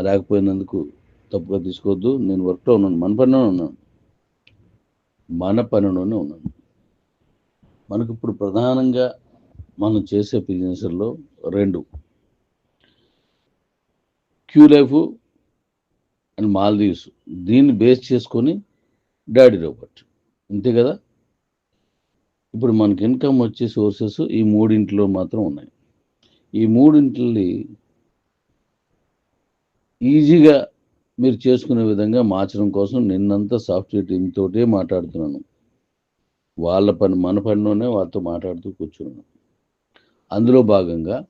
రాకపోయినందుకు తప్పుగా తీసుకోవద్దు. నేను వర్క్లో ఉన్నాను. మన పనిలోనే ఉన్నాను. మన పనిలోనే ఉన్నాను. మనకు ఇప్పుడు ప్రధానంగా మనం చేసే బిజినెస్లో రెండు. Q life and Maldives. దీన్ని బేస్ చేసుకొని డాడీ రోబోట్ అంతే కదా? ఇప్పుడు మనకి ఇన్కమ్ వచ్చే సోర్సెస్ ఈ మూడింటిలో మాత్రం ఉన్నాయి. ఈ మూడింటిని ఈజీగా మీరు చేసుకునే విధంగా మార్చడం కోసం నిన్నంతా సాఫ్ట్వేర్ టీమ్ తోటే మాట్లాడుతున్నాను. వాళ్ళ పని మన పనిలోనే వాళ్ళతో మాట్లాడుతూ కూర్చున్నాను. అందులో భాగంగా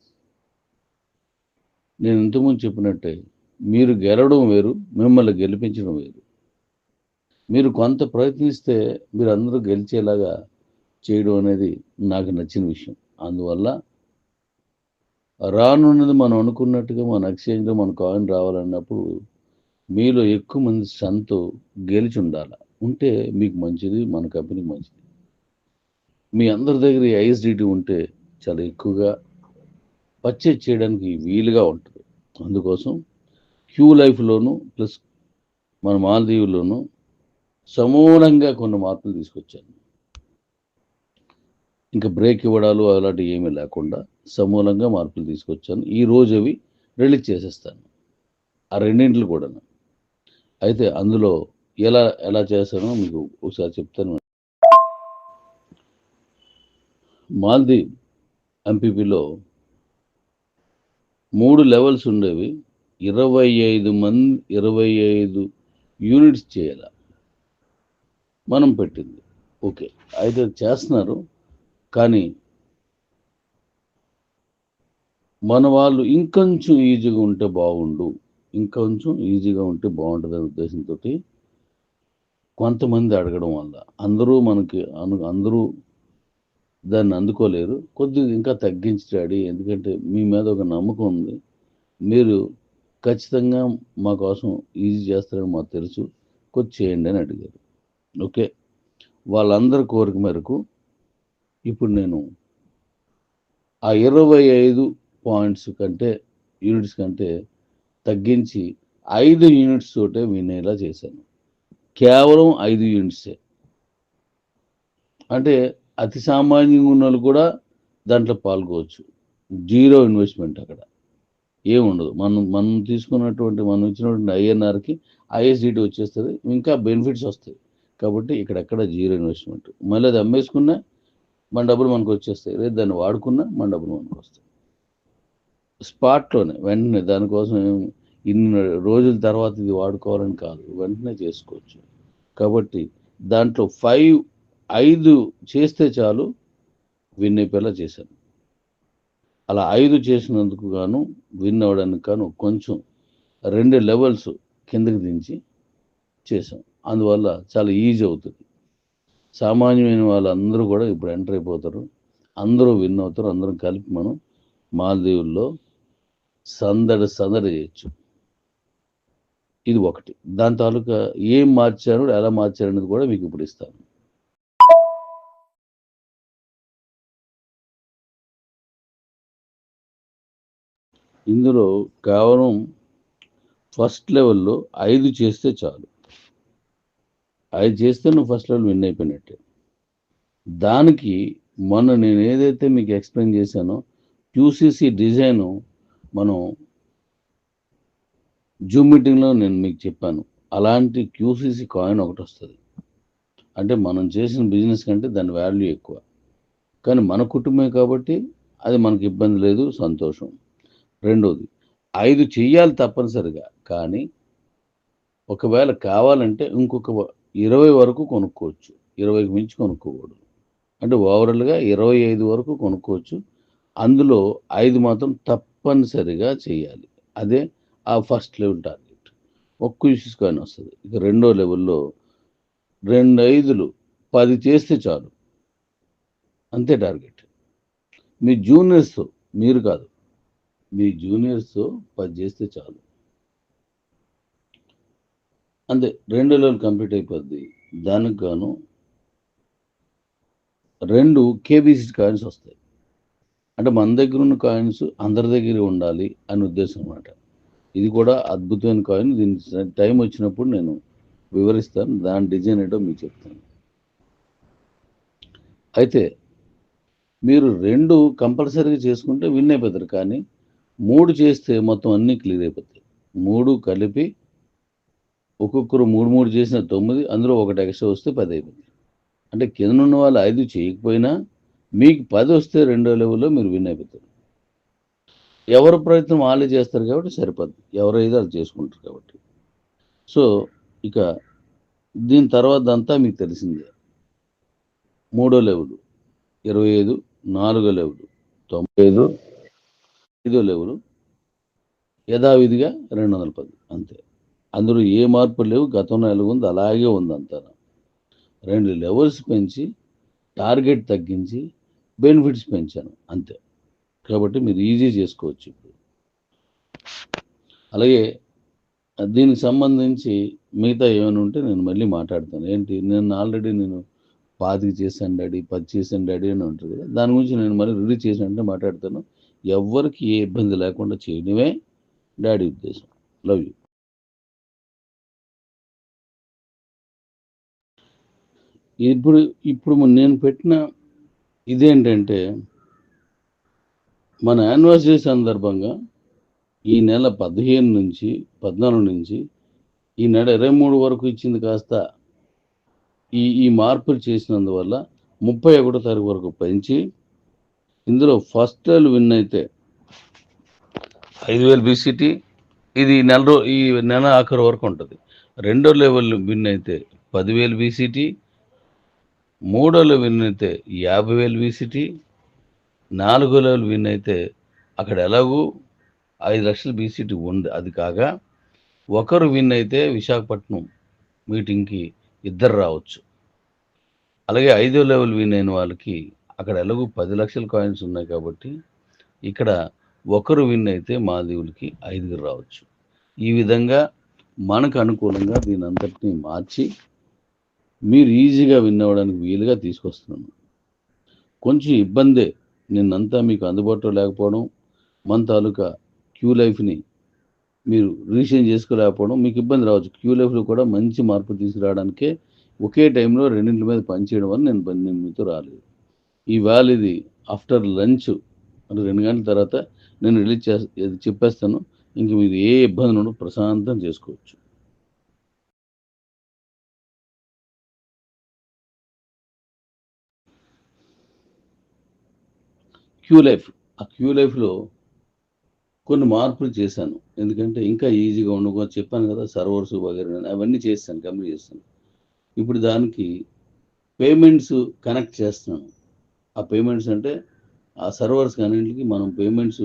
నేను ఇంతకుముందు చెప్పినట్టే మీరు గెలవడం వేరు మిమ్మల్ని గెలిపించడం వేరు. మీరు కొంత ప్రయత్నిస్తే మీరు అందరూ గెలిచేలాగా చేయడం అనేది నాకు నచ్చిన విషయం. అందువల్ల రానున్నది మనం అనుకున్నట్టుగా మన ఎక్స్చేంజ్లో మన కాయిన్ రావాలన్నప్పుడు మీలో ఎక్కువ మంది సంతో గెలిచి ఉండాలి? ఉంటే మీకు మంచిది మన కంపెనీకి మంచిది. మీ అందరి దగ్గర ఐఎస్డిటీ ఉంటే చాలా ఎక్కువగా పర్చేజ్ చేయడానికి వీలుగా ఉంటుంది. అందుకోసం క్యూ లైఫ్లోను ప్లస్ మన మాల్దీవుల్లోనూ సమూలంగా కొన్ని మార్పులు తీసుకొచ్చాను. ఇంకా బ్రేక్ ఇవ్వడాలు అలాంటివి ఏమీ లేకుండా సమూలంగా మార్పులు తీసుకొచ్చాను. ఈ రోజు అవి రిలీజ్ చేసేస్తాను. ఆ రెండింటిలు కూడా అయితే అందులో ఎలా ఎలా చేస్తానో మీకు ఒకసారి చెప్తాను. మాల్దీవ్ ఎంపీపీలో మూడు లెవెల్స్ ఉండేవి. ఇరవై ఐదు మంది ఇరవై ఐదు యూనిట్స్ చేయాల. మనం పెట్టింది. ఓకే. అయితే చేస్తున్నారు. కానీ మన వాళ్ళు ఇంకొంచెం ఈజీగా ఉంటే బాగుండు ఇంకొంచెం ఈజీగా ఉంటే బాగుంటుంది అనే ఉద్దేశంతో కొంతమంది అడగడం వల్ల. అందరూ మనకి అను అందరూ దాన్ని అందుకోలేరు. కొద్దిగా ఇంకా తగ్గించి డాడీ ఎందుకంటే మీ మీద ఒక నమ్మకం ఉంది. మీరు ఖచ్చితంగా మా కోసం ఈజీ చేస్తారని మాకు తెలుసు. కొద్ది చేయండి అని అడిగారు. ఓకే. వాళ్ళందరి కోరిక మేరకు ఇప్పుడు నేను ఆ ఇరవై ఐదు పాయింట్స్ కంటే యూనిట్స్ కంటే తగ్గించి ఐదు యూనిట్స్ తోటే వినేలా చేశాను. కేవలం ఐదు యూనిట్సే. అంటే అతి సామాన్యంగా ఉన్న వాళ్ళు కూడా దాంట్లో పాల్గొవచ్చు. జీరో ఇన్వెస్ట్మెంట్ అక్కడ. ఏముండదు. మనం మనం తీసుకున్నటువంటి మనం ఇచ్చినటువంటి ఐఎన్ఆర్కి ఐఎస్డిటీ వచ్చేస్తుంది ఇంకా బెనిఫిట్స్ వస్తాయి. కాబట్టి ఇక్కడెక్కడ జీరో ఇన్వెస్ట్మెంట్. మళ్ళీ అది అమ్మేసుకున్నా మన డబ్బులు మనకు వచ్చేస్తాయి. లేదు దాన్ని వాడుకున్నా మన డబ్బులు మనకు వస్తాయి. స్పాట్లోనే వెంటనే దానికోసం ఇన్ని రోజుల తర్వాత ఇది వాడుకోవాలని కాదు. వెంటనే చేసుకోవచ్చు. కాబట్టి దాంట్లో ఫైవ్ ఐదు చేస్తే చాలు విన్నైపోయేలా చేశాను. అలా ఐదు చేసినందుకు గాను విన్ అవ్వడానికి గాను కొంచెం రెండు లెవెల్స్ కిందకి దించి చేసాం అందువల్ల చాలా ఈజీ అవుతుంది. సామాన్యమైన వాళ్ళందరూ కూడా ఇప్పుడు ఎంటర్ అయిపోతారు. అందరూ విన్ అవుతారు. అందరం కలిపి మనం మాల్దీవుల్లో సందడి సందడి చేయొచ్చు. ఇది ఒకటి. దాని తాలూకా ఏం మార్చారు ఎలా మార్చారు అనేది కూడా మీకు ఇప్పుడు ఇస్తాను. ఇందులో కేవలం ఫస్ట్ లెవెల్లో ఐదు చేస్తే చాలు. అది చేస్తే నువ్వు ఫస్ట్ లెవెల్ విన్ అయిపోయినట్టే. దానికి మొన్న నేను ఏదైతే మీకు ఎక్స్ప్లెయిన్ చేశానో క్యూసీసీ డిజైను మనం జూమ్ మీటింగ్లో నేను మీకు చెప్పాను. అలాంటి క్యూసీసీ కాయిన్ ఒకటి వస్తుంది. అంటే మనం చేసిన బిజినెస్ కంటే దాని వాల్యూ ఎక్కువ. కానీ మన కుటుంబమే కాబట్టి అది మనకి ఇబ్బంది లేదు సంతోషం. రెండోది ఐదు చెయ్యాలి తప్పనిసరిగా. కానీ ఒకవేళ కావాలంటే ఇంకొక ఇరవై వరకు కొనుక్కోవచ్చు. ఇరవైకి మించి కొనుక్కోకూడదు. అంటే ఓవరాల్గా ఇరవై ఐదు వరకు కొనుక్కోవచ్చు. అందులో ఐదు మాత్రం తప్పనిసరిగా చేయాలి. అదే ఆ ఫస్ట్ లెవెల్ టార్గెట్. ఒక్క ఇష్యూస్ కాయిన్ వస్తుంది. ఇక రెండో లెవెల్లో రెండు ఐదులు పది చేస్తే చాలు. అంతే టార్గెట్. మీ జూనియర్స్తో మీరు కాదు. మీ జూనియర్స్తో పది చేస్తే చాలు. అంతే రెండు లెవెల్ కంప్లీట్ అయిపోద్ది. దానికి గాను రెండు కేబీసీ కాయిన్స్ వస్తాయి. అంటే మన దగ్గర ఉన్న కాయిన్స్ అందరి దగ్గర ఉండాలి అని ఉద్దేశం అన్నమాట. ఇది కూడా అద్భుతమైన కాయిన్ దీని టైం వచ్చినప్పుడు నేను వివరిస్తాను. దాని డిజైన్ ఏంటో మీకు చెప్తాను. అయితే మీరు రెండు కంపల్సరీగా చేసుకుంటే విన్ అయిపోతారు. కానీ మూడు చేస్తే మొత్తం అన్నీ క్లియర్ అయిపోతాయి. మూడు కలిపి ఒక్కొక్కరు మూడు మూడు చేసిన తొమ్మిది అందులో ఒకటి ఎక్స్ట్రా వస్తే పది అయిపోయింది. అంటే కింద ఉన్న వాళ్ళు ఐదు చేయకపోయినా మీకు పది వస్తే రెండో లెవెల్లో మీరు విన్ అయిపోతారు. ఎవరు ప్రయత్నం వాళ్ళే చేస్తారు కాబట్టి సరిపోద్ది. ఎవరైతే అది చేసుకుంటారు కాబట్టి. సో ఇక దీని తర్వాత అంతా మీకు తెలిసిందే. మూడో లెవెలు ఇరవై ఐదు నాలుగో లెవెలు తొంభై ఐదు ఐదో లెవెలు యథావిధిగా రెండు వందల పది అంతే. అందులో ఏ మార్పు లేవు. గతంలో ఎలా ఉంది అలాగే ఉంది అంతా రెండు లెవెల్స్ పెంచి టార్గెట్ తగ్గించి బెనిఫిట్స్ పెంచాను. అంతే. కాబట్టి మీరు ఈజీ చేసుకోవచ్చు ఇప్పుడు. అలాగే దీనికి సంబంధించి మిగతా ఏమైనా ఉంటే నేను మళ్ళీ మాట్లాడతాను. ఏంటి? నేను ఆల్రెడీ నేను పాతికి చేశాను డాడీ పది చేశాను డాడీ అని ఉంటుంది కదా. దాని గురించి నేను మళ్ళీ రిలీజ్ చేసినట్టే మాట్లాడతాను. ఎవరికి ఏ ఇబ్బంది లేకుండా చేయడమే డాడీ ఉద్దేశం. లవ్ యూ ఇప్పుడు ఇప్పుడు నేను పెట్టిన ఇదేంటంటే మన యానివర్సరీ సందర్భంగా ఈ నెల పదిహేను నుంచి పద్నాలుగు నుంచి ఈ నెల ఇరవై మూడు వరకు ఇచ్చింది కాస్త ఈ ఈ మార్పులు చేసినందువల్ల ముప్పై ఒకటో తారీఖు వరకు పెంచి ఇందులో ఫస్ట్ లెవెల్ విన్ అయితే ఐదు వేలు బీసీటీ ఇది నెల రో ఈ నెల ఆఖరు వరకు ఉంటుంది. రెండో లెవెల్ విన్ అయితే పదివేలు బీసీటీ మూడోలో విన్ అయితే యాభై వేలు బీసీటీ నాలుగో లెవెల్ విన్ అయితే అక్కడ ఎలాగూ ఐదు లక్షల బీసీటీ ఉంది. అది కాగా ఒకరు విన్ అయితే విశాఖపట్నం మీటింగ్కి ఇద్దరు రావచ్చు. అలాగే ఐదో లెవెల్ విన్ అయిన వాళ్ళకి అక్కడ ఎలాగూ పది లక్షల కాయిన్స్ ఉన్నాయి కాబట్టి ఇక్కడ ఒకరు విన్ అయితే మాదేవులకి ఐదుగురు రావచ్చు. ఈ విధంగా మనకు అనుకూలంగా దీని అంతటినీ మార్చి మీరు ఈజీగా విన్ అవ్వడానికి వీలుగా తీసుకొస్తున్నాను. కొంచెం ఇబ్బందే నిన్నంతా మీకు అందుబాటులో లేకపోవడం మన తాలూకా క్యూ లైఫ్ని మీరు రీషేన్ చేసుకోలేకపోవడం మీకు ఇబ్బంది రావచ్చు. క్యూ లైఫ్లో కూడా మంచి మార్పు తీసుకురావడానికే ఒకే టైంలో రెండింటి మీద పనిచేయడం అని నేను నేను మీతో రాలేదు. ఈవేళ ఇది ఆఫ్టర్ లంచ్ అంటే రెండు గంటల తర్వాత నేను రిలీజ్ చేస్తా చెప్పేస్తాను. ఇంక మీరు ఏ ఇబ్బంది ఉండదు ప్రశాంతం చేసుకోవచ్చు. క్యూ లైఫ్ ఆ క్యూ లైఫ్లో కొన్ని మార్పులు చేశాను. ఎందుకంటే ఇంకా ఈజీగా ఉండకో చెప్పాను కదా సర్వర్స్ వగైరా అవన్నీ చేస్తాను కంప్లీట్ చేస్తాను. ఇప్పుడు దానికి పేమెంట్స్ కనెక్ట్ చేస్తున్నాను. ఆ పేమెంట్స్ అంటే ఆ సర్వర్స్ అన్నింటికి మనం పేమెంట్స్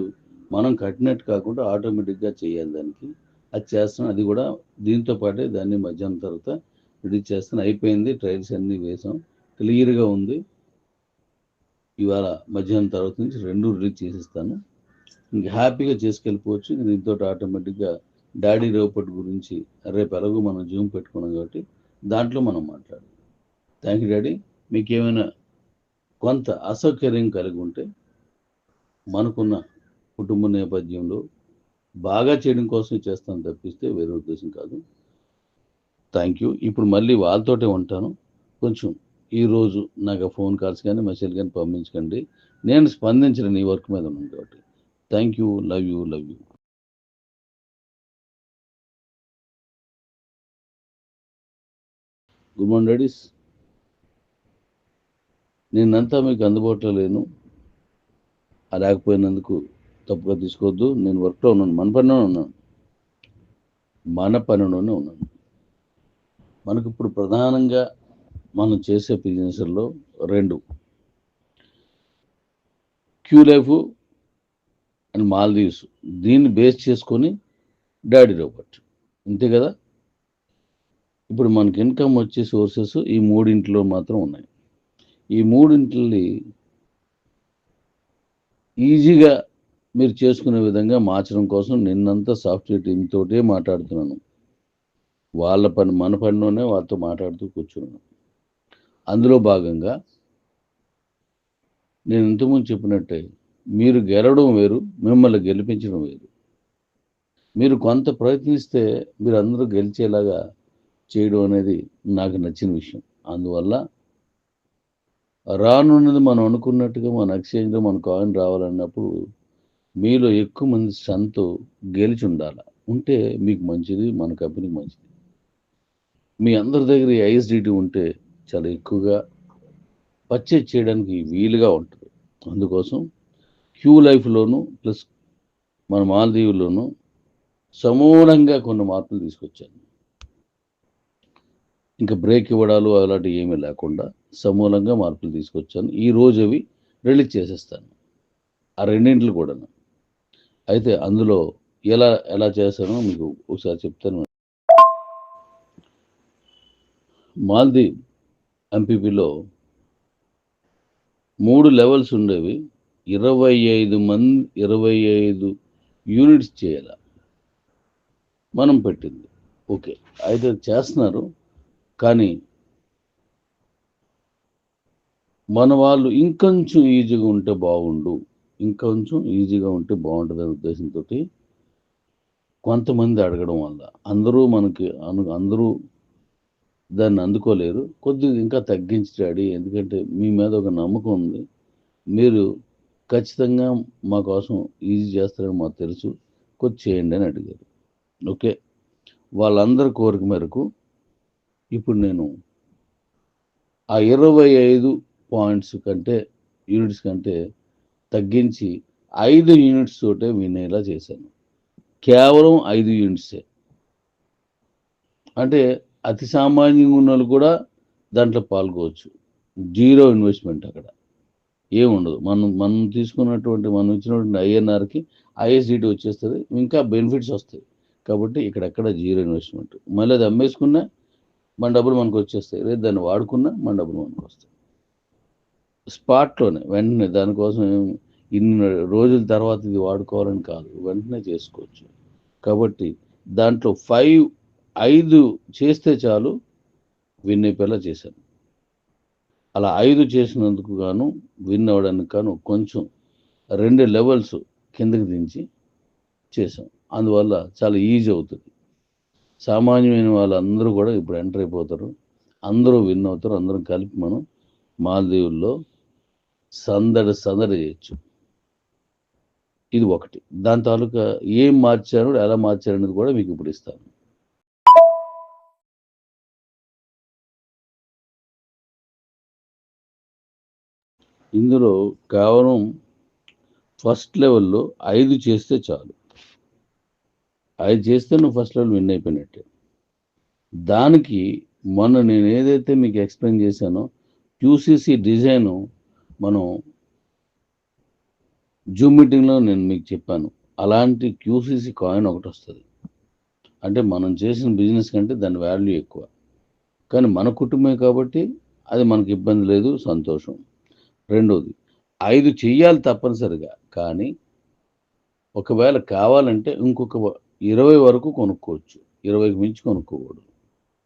మనం కట్టినట్టు కాకుండా ఆటోమేటిక్గా చేయాలి దానికి. అది చేస్తున్నాను. అది కూడా దీంతో పాటే దాన్ని మధ్యాహ్నం తర్వాత రిలీజ్ చేస్తాను. అయిపోయింది ట్రైల్స్ అన్నీ వేసాం క్లియర్గా ఉంది. ఇవాళ మధ్యాహ్నం తర్వాత నుంచి రెండు రిలీజ్ చేసిస్తాను. ఇంక హ్యాపీగా చేసుకెళ్ళిపోవచ్చు. ఇంక దీంతో ఆటోమేటిక్గా డాడీ రేపటి గురించి రేపు ఎలాగో మనం జూమ్ పెట్టుకున్నాం కాబట్టి దాంట్లో మనం మాట్లాడాలి థ్యాంక్ యూ డాడీ. మీకు ఏమైనా కొంత అసౌకర్యం కలిగి ఉంటే మనకున్న కుటుంబ నేపథ్యంలో బాగా చేయడం కోసం చేస్తాను తప్పిస్తే వేరే ఉద్దేశం కాదు. థ్యాంక్ యూ ఇప్పుడు మళ్ళీ వాళ్ళతోటే ఉంటాను. కొంచెం ఈరోజు నాకు ఫోన్ కాల్స్ కానీ మెసేజ్ కానీ పంపించకండి. నేను స్పందించిన ఈ వర్క్ మీద ఉన్నాను కాబట్టి. Thank you love you love you good morning ladies నేనంతా మీకు అందుబాటులో లేను. ఆ లేకపోయినందుకు తప్పుగా తీసుకోవద్దు. నేను వర్క్లో ఉన్నాను. మన పనిలోనే ఉన్నాను. మన పనిలోనే ఉన్నాను. మనకు ఇప్పుడు ప్రధానంగా మనం చేసే బిజినెస్లో రెండు. క్యూ లైఫ్ అండ్ మాల్దీవ్స్ దీన్ని బేస్ చేసుకొని డాడీ రోబోట్ అంతే కదా? ఇప్పుడు మనకి ఇన్కమ్ వచ్చే సోర్సెస్ ఈ మూడింటిలో మాత్రం ఉన్నాయి. ఈ మూడింటిని ఈజీగా మీరు చేసుకునే విధంగా మార్చడం కోసం నిన్నంతా సాఫ్ట్వేర్ టీమ్ తోటే మాట్లాడుతున్నాను. వాళ్ళ పని మన పనిలోనే వాళ్ళతో మాట్లాడుతూ కూర్చున్నాను. అందులో భాగంగా నేను ఇంతకుముందు చెప్పినట్టే మీరు గెలవడం వేరు మిమ్మల్ని గెలిపించడం వేరు. మీరు కొంత ప్రయత్నిస్తే మీరు అందరూ గెలిచేలాగా చేయడం అనేది నాకు నచ్చిన విషయం. అందువల్ల రానున్నది మనం అనుకున్నట్టుగా మన ఎక్స్చేంజ్లో మన కాయిన్ రావాలన్నప్పుడు మీలో ఎక్కువ మంది సంతో గెలిచి ఉండాలి? ఉంటే మీకు మంచిది మన కంపెనీకి మంచిది. మీ అందరి దగ్గర ఐఎస్డిటీ ఉంటే చాలా ఎక్కువగా పర్చేజ్ చేయడానికి వీలుగా ఉంటుంది. అందుకోసం క్యూ లైఫ్లోను ప్లస్ మన మాల్దీవుల్లోనూ సమూలంగా కొన్ని మార్పులు తీసుకొచ్చాను. ఇంకా బ్రేక్ ఇవ్వడాలు అలాంటివి ఏమీ లేకుండా సమూలంగా మార్పులు తీసుకొచ్చాను. ఈ రోజు అవి రిలీజ్ చేసేస్తాను. ఆ రెండింటిలు కూడా అయితే అందులో ఎలా ఎలా చేస్తానో మీకు ఒకసారి చెప్తాను. మాల్దీవ్ ఎంపీపీలో మూడు లెవెల్స్ ఉండేవి. ఇరవై ఐదు మంది ఇరవై ఐదు యూనిట్స్ చేయాల. మనం పెట్టింది. ఓకే. అయితే చేస్తున్నారు. కానీ మన వాళ్ళు ఇంకొంచెం ఈజీగా ఉంటే బాగుండు. ఇంకొంచెం ఈజీగా ఉంటే బాగుంటుంది అనే ఉద్దేశంతో కొంతమంది అడగడం వల్ల. అందరూ మనకి అను అందరూ దాన్ని అందుకోలేరు. కొద్దిగా ఇంకా తగ్గించి డాడీ ఎందుకంటే మీ మీద ఒక నమ్మకం ఉంది. మీరు ఖచ్చితంగా మా కోసం ఈజీ చేస్తారని మాకు తెలుసు. కొద్ది చేయండి అని అడిగారు. ఓకే. వాళ్ళందరి కోరిక మేరకు ఇప్పుడు నేను ఆ ఇరవై ఐదు పాయింట్స్ కంటే యూనిట్స్ కంటే తగ్గించి ఐదు యూనిట్స్ తోటే వినేలా చేశాను. కేవలం ఐదు యూనిట్సే. అంటే అతి సామాన్యంగా ఉన్న వాళ్ళు కూడా దాంట్లో పాల్గొవచ్చు. జీరో ఇన్వెస్ట్మెంట్ అక్కడ. ఏముండదు. మనం మనం తీసుకున్నటువంటి మనం ఇచ్చినటువంటి ఐఎన్ఆర్కి ఐఎస్డిటి వచ్చేస్తుంది. ఇంకా బెనిఫిట్స్ వస్తాయి. కాబట్టి ఇక్కడెక్కడ జీరో ఇన్వెస్ట్మెంట్. మళ్ళీ అది అమ్మేసుకున్నా మన డబ్బులు మనకు వచ్చేస్తాయి. లేదు దాన్ని వాడుకున్నా మన డబ్బులు మనకు వస్తాయి. స్పాట్లోనే వెంటనే దానికోసం ఇన్ని రోజుల తర్వాత ఇది వాడుకోవాలని కాదు. వెంటనే చేసుకోవచ్చు. కాబట్టి దాంట్లో ఫైవ్ ఐదు చేస్తే చాలు విన్ అయిపోయేలా చేశాను అలా ఐదు చేసినందుకు గాను విన్ అవ్వడానికి గాను కొంచెం రెండు లెవెల్స్ కిందకి దించి చేసాం అందువల్ల చాలా ఈజీ అవుతుంది. సామాన్యమైన వాళ్ళందరూ కూడా ఇప్పుడు ఎంటర్ అయిపోతారు. అందరూ విన్ అవుతారు. అందరం కలిపి మనం మాల్దీవుల్లో సందడి సందడి చేయొచ్చు. ఇది ఒకటి. దాని తాలూకా ఏం మార్చారు ఎలా మార్చారు అనేది కూడా మీకు ఇప్పుడు ఇస్తాను. ఇందులో కేవలం ఫస్ట్ లెవెల్లో ఐదు చేస్తే చాలు. ఐదు చేస్తే నువ్వు ఫస్ట్ లెవెల్ విన్ అయిపోయినట్టే. దానికి మొన్న నేను ఏదైతే మీకు ఎక్స్ప్లెయిన్ చేశానో క్యూసీసీ డిజైను మనం జూమ్ మీటింగ్లో నేను మీకు చెప్పాను. అలాంటి క్యూసీసీ కాయిన్ ఒకటి వస్తుంది. అంటే మనం చేసిన బిజినెస్ కంటే దాని వాల్యూ ఎక్కువ. కానీ మన కుటుంబమే కాబట్టి అది మనకి ఇబ్బంది లేదు సంతోషం. రెండోది ఐదు చెయ్యాలి తప్పనిసరిగా కానీ ఒకవేళ కావాలంటే ఇంకొక ఇరవై వరకు కొనుక్కోవచ్చు. ఇరవైకి మించి కొనుక్కోకూడదు.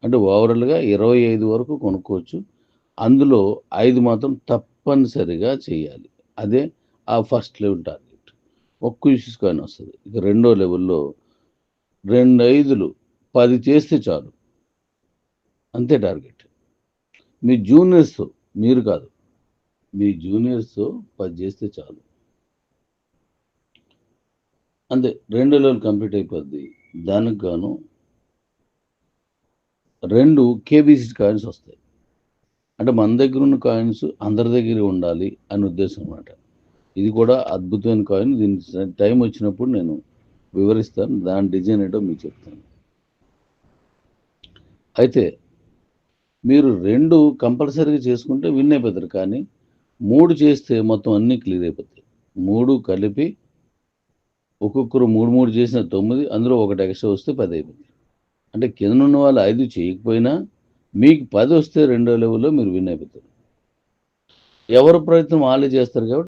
అంటే ఓవరాల్గా ఇరవై ఐదు వరకు కొనుక్కోవచ్చు. అందులో ఐదు మాత్రం తప్పనిసరిగా చేయాలి అదే ఆ ఫస్ట్ లెవెల్ టార్గెట్. ఒక్క ఇష్యూస్ కానీ వస్తుంది. ఇక రెండో లెవెల్లో రెండు ఐదులు పది చేస్తే చాలు. అంతే టార్గెట్. మీ జూనియర్స్తో మీరు కాదు. మీ జూనియర్స్తో పది చేస్తే చాలు. అంతే రెండు లెవెల్ కంప్లీట్ అయిపోద్ది. దానికి గాను రెండు కేబీసీ కాయిన్స్ వస్తాయి. అంటే మన దగ్గర ఉన్న కాయిన్స్ అందరి దగ్గర ఉండాలి అని ఉద్దేశం అన్నమాట. ఇది కూడా అద్భుతమైన కాయిన్ దీని టైం వచ్చినప్పుడు నేను వివరిస్తాను. దాని డిజైన్ ఏంటో మీకు చెప్తాను. అయితే మీరు రెండు కంపల్సరీగా చేసుకుంటే విన్ అయిపోతారు. కానీ మూడు చేస్తే మొత్తం అన్నీ క్లియర్ అయిపోతాయి. మూడు కలిపి ఒక్కొక్కరు మూడు మూడు చేసిన తొమ్మిది అందులో ఒకటి ఎక్స్ట్రా వస్తే పది అయిపోతుంది అంటే కింద ఉన్న వాళ్ళు ఐదు చేయకపోయినా మీకు పది వస్తే రెండో లెవెల్లో మీరు విన్ అయిపోతారు. ఎవరు ప్రయత్నం వాళ్ళే చేస్తారు కాబట్టి